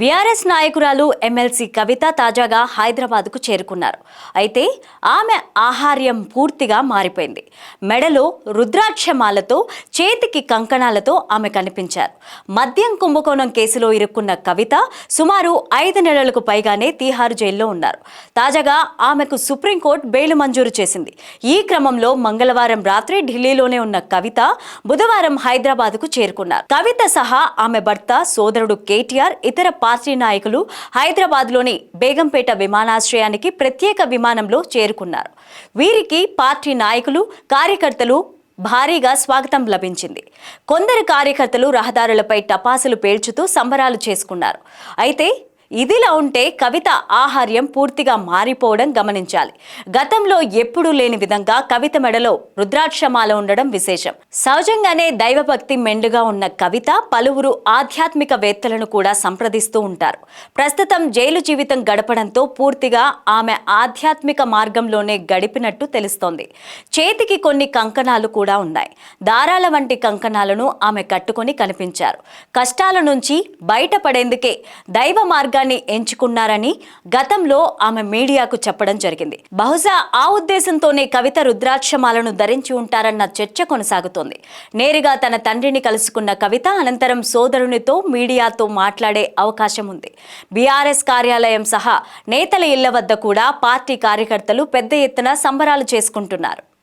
BRS నాయకురాలు MLC కవిత తాజాగా హైదరాబాద్కు చేరుకున్నారు. అయితే ఆమె ఆహార్యం పూర్తిగా మారిపోయింది. మెడలో రుద్రాక్షమాలతో చేతికి కంకణాలతో ఆమె కనిపించారు. మద్యం కుంభకోణం కేసులో ఇరుక్కున్న కవిత సుమారు ఐదు నెలలకు పైగానే తీహారు జైల్లో ఉన్నారు. తాజాగా ఆమెకు సుప్రీంకోర్టు బెయిల్ మంజూరు చేసింది. ఈ క్రమంలో మంగళవారం రాత్రి ఢిల్లీలోనే ఉన్న కవిత బుధవారం హైదరాబాద్కు చేరుకున్నారు. కవిత సహా ఆమె భర్త సోదరుడు కేటీఆర్ ఇతర పార్టీ నాయకులు హైదరాబాద్లోని బేగంపేట విమానాశ్రయానికి ప్రత్యేక విమానంలో చేరుకున్నారు. వీరికి పార్టీ నాయకులు కార్యకర్తలు భారీగా స్వాగతం లభించింది. కొందరు కార్యకర్తలు రహదారులపై టపాసులు పేల్చుతూ సంబరాలు చేసుకున్నారు. అయితే ఇదిలా ఉంటే కవిత ఆహార్యం పూర్తిగా మారిపోవడం గమనించాలి. గతంలో ఎప్పుడూ లేని విధంగా కవిత మెడలో రుద్రాక్షమాల ఉండడం విశేషం. సహజంగానే దైవభక్తి మెండుగా ఉన్న కవిత పలువురు ఆధ్యాత్మికవేత్తలను కూడా సంప్రదిస్తూ ఉంటారు. ప్రస్తుతం జైలు జీవితం గడపడంతో పూర్తిగా ఆమె ఆధ్యాత్మిక మార్గంలోనే గడిపినట్టు తెలుస్తోంది. చేతికి కొన్ని కంకణాలు కూడా ఉన్నాయి. దారాల వంటి కంకణాలను ఆమె కట్టుకొని కనిపించారు. కష్టాల నుంచి బయటపడేందుకే దైవ మార్గాన్ని ఎంచుకున్నారని గతంలో ఆమె మీడియాకు చెప్పడం జరిగింది. బహుశా ఆ ఉద్దేశంతోనే కవిత రుద్రాక్షమాలను ధరించి ఉంటారన్న చర్చ కొనసాగుతోంది. నేరుగా తన తండ్రిని కలుసుకున్న కవిత అనంతరం సోదరునితో మీడియాతో మాట్లాడే అవకాశం ఉంది. బీఆర్ఎస్ కార్యాలయం సహా నేతల ఇళ్ళ వద్ద కూడా పార్టీ కార్యకర్తలు పెద్ద ఎత్తున సంబరాలు చేసుకుంటున్నారు.